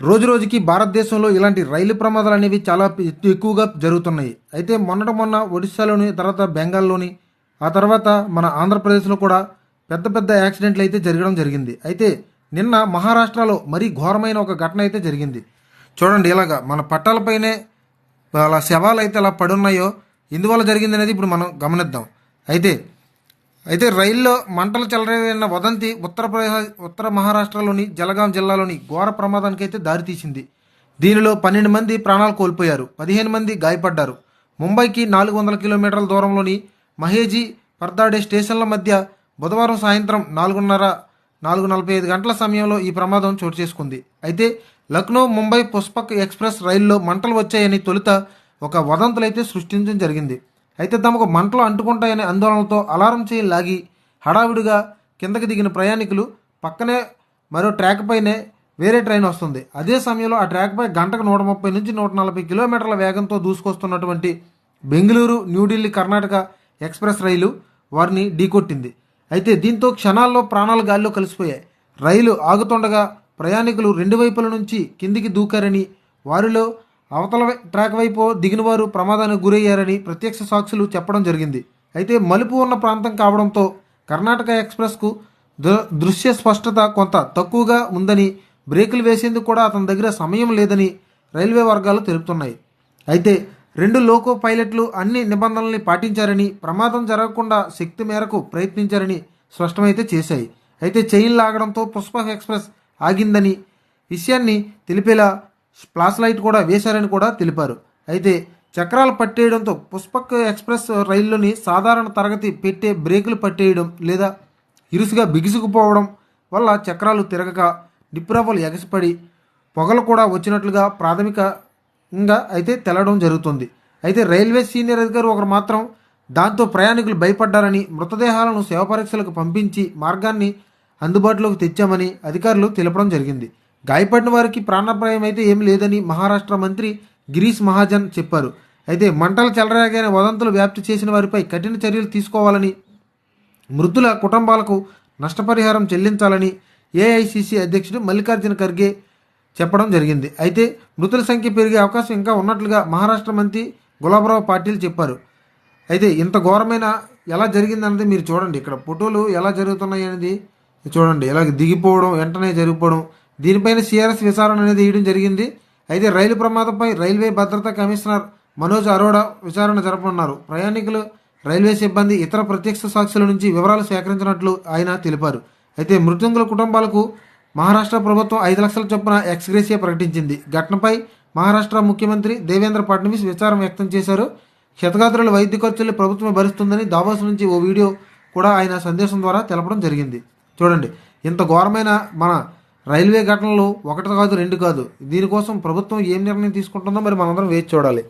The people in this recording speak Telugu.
రోజు రోజుకి భారతదేశంలో ఇలాంటి రైలు ప్రమాదాలు అనేవి చాలా ఎక్కువగా జరుగుతున్నాయి. అయితే మొన్నట మొన్న ఒడిశాలోని తర్వాత బెంగాల్లోని ఆ తర్వాత మన ఆంధ్రప్రదేశ్లో కూడా పెద్ద పెద్ద యాక్సిడెంట్లు అయితే జరగడం జరిగింది. అయితే నిన్న మహారాష్ట్రలో మరీ ఘోరమైన ఒక ఘటన అయితే జరిగింది. చూడండి ఇలాగా మన పట్టాలపైనే అలా శవాలు అయితే అలా పడున్నాయో ఎందువల్ల జరిగింది అనేది ఇప్పుడు మనం గమనిద్దాం. అయితే అయితే రైల్లో మంటలు చెలరేగిన వదంతి ఉత్తరప్రదేశ్ ఉత్తర మహారాష్ట్రలోని జలగాం జిల్లాలోని ఘోర ప్రమాదానికి అయితే దారితీసింది. దీనిలో పన్నెండు మంది ప్రాణాలు కోల్పోయారు. పదిహేను మంది గాయపడ్డారు. ముంబైకి నాలుగు వందల కిలోమీటర్ల దూరంలోని మహేజీ పర్దాడే స్టేషన్ల మధ్య బుధవారం సాయంత్రం నాలుగున్నర నాలుగు నలభై ఐదు గంటల సమయంలో ఈ ప్రమాదం చోటు చేసుకుంది. అయితే లక్నో ముంబై పుష్పక్ ఎక్స్ప్రెస్ రైల్లో మంటలు వచ్చాయని తొలుత ఒక వదంతులైతే సృష్టించడం జరిగింది. అయితే తమకు మంటలు అంటుకుంటాయనే ఆందోళనతో అలారం చేయి లాగి హడావిడిగా కిందకి దిగిన ప్రయాణికులు పక్కనే మరో ట్రాక్ పైనే వేరే ట్రైన్ వస్తుంది. అదే సమయంలో ఆ ట్రాక్పై గంటకు నూట ముప్పై నుంచి నూట నలభై కిలోమీటర్ల వేగంతో దూసుకొస్తున్నటువంటి బెంగళూరు న్యూఢిల్లీ కర్ణాటక ఎక్స్ప్రెస్ రైలు వారిని ఢీకొట్టింది. అయితే దీంతో క్షణాల్లో ప్రాణాలు గాల్లో కలిసిపోయాయి. రైలు ఆగుతుండగా ప్రయాణికులు రెండు వైపుల నుంచి కిందికి దూకారని వారిలో అవతల ట్రాక్ వైపు దిగిన వారు ప్రమాదానికి గురయ్యారని ప్రత్యక్ష సాక్షులు చెప్పడం జరిగింది. అయితే మలుపు ఉన్న ప్రాంతం కావడంతో కర్ణాటక ఎక్స్ప్రెస్కు దృ- దృశ్య స్పష్టత కొంత తక్కువగా ఉందని బ్రేకులు వేసేందుకు కూడా అతని దగ్గర సమయం లేదని రైల్వే వర్గాలు తెలుపుతున్నాయి. అయితే రెండు లోకో పైలట్లు అన్ని నిబంధనల్ని పాటించారని ప్రమాదం జరగకుండా శక్తి మేరకు ప్రయత్నించారని స్పష్టమైతే చేశాయి. అయితే చైన్ లాగడంతో పుష్ప ఎక్స్ప్రెస్ ఆగిందని విషయాన్ని తెలిపేలా ఫ్లాష్ లైట్ కూడా వేశారని కూడా తెలిపారు. అయితే చక్రాలు పట్టేయడంతో పుష్పక్ ఎక్స్ప్రెస్ రైల్లోని సాధారణ తరగతి పెట్టే బ్రేకులు పట్టేయడం లేదా ఇరుసుగా బిగుసుకుపోవడం వల్ల చక్రాలు తిరగక నిప్పురవ్వలు ఎగసిపడి పొగలు కూడా వచ్చినట్లుగా ప్రాథమికంగా అయితే తెలడం జరుగుతుంది. అయితే రైల్వే సీనియర్ అధికారి ఒకరు మాత్రం దాంతో ప్రయాణికులు భయపడ్డారని మృతదేహాలను శవ పరీక్షలకు పంపించి మార్గాన్ని అందుబాటులోకి తెచ్చామని అధికారులు తెలపడం జరిగింది. గాయపడిన వారికి ప్రాణాపాయం అయితే ఏం లేదని మహారాష్ట్ర మంత్రి గిరీష్ మహాజన్ చెప్పారు. అయితే మంటలు చెలరాగైన వదంతులు వ్యాప్తి చేసిన వారిపై కఠిన చర్యలు తీసుకోవాలని మృతుల కుటుంబాలకు నష్టపరిహారం చెల్లించాలని ఏఐసిసి అధ్యక్షుడు మల్లికార్జున ఖర్గే చెప్పడం జరిగింది. అయితే మృతుల సంఖ్య పెరిగే అవకాశం ఇంకా ఉన్నట్లుగా మహారాష్ట్ర మంత్రి గులాబరావు పాటిల్ చెప్పారు. అయితే ఇంత ఘోరమైన ఎలా జరిగిందన్నది మీరు చూడండి. ఇక్కడ ఫోటోలు ఎలా జరుగుతున్నాయి అనేది చూడండి. ఇలా దిగిపోవడం వెంటనే జరిగిపోవడం దీనిపైన సిఆర్ఎస్ విచారణ అనేది వేయడం జరిగింది. అయితే రైలు ప్రమాదంపై రైల్వే భద్రతా కమిషనర్ మనోజ్ అరోడా విచారణ జరపనున్నారు. ప్రయాణికులు రైల్వే సిబ్బంది ఇతర ప్రత్యక్ష సాక్షుల నుంచి వివరాలు సేకరించినట్లు ఆయన తెలిపారు. అయితే మృతంగుల కుటుంబాలకు మహారాష్ట్ర ప్రభుత్వం ఐదు లక్షల చొప్పున ఎక్స్గ్రేసియా ప్రకటించింది. ఘటనపై మహారాష్ట్ర ముఖ్యమంత్రి దేవేంద్ర ఫడ్నవీస్ విచారం వ్యక్తం చేశారు. క్షతగాత్రుల వైద్య ఖర్చులు ప్రభుత్వమే భరిస్తుందని దావోస్ నుంచి ఓ వీడియో కూడా ఆయన సందేశం ద్వారా తెలపడం జరిగింది. చూడండి ఇంత ఘోరమైన మన రైల్వే ఘటనలు ఒకటి కాదు రెండు కాదు. దీనికోసం ప్రభుత్వం ఏం నిర్ణయం తీసుకుంటుందో మరి మనందరం వేచి చూడాలి.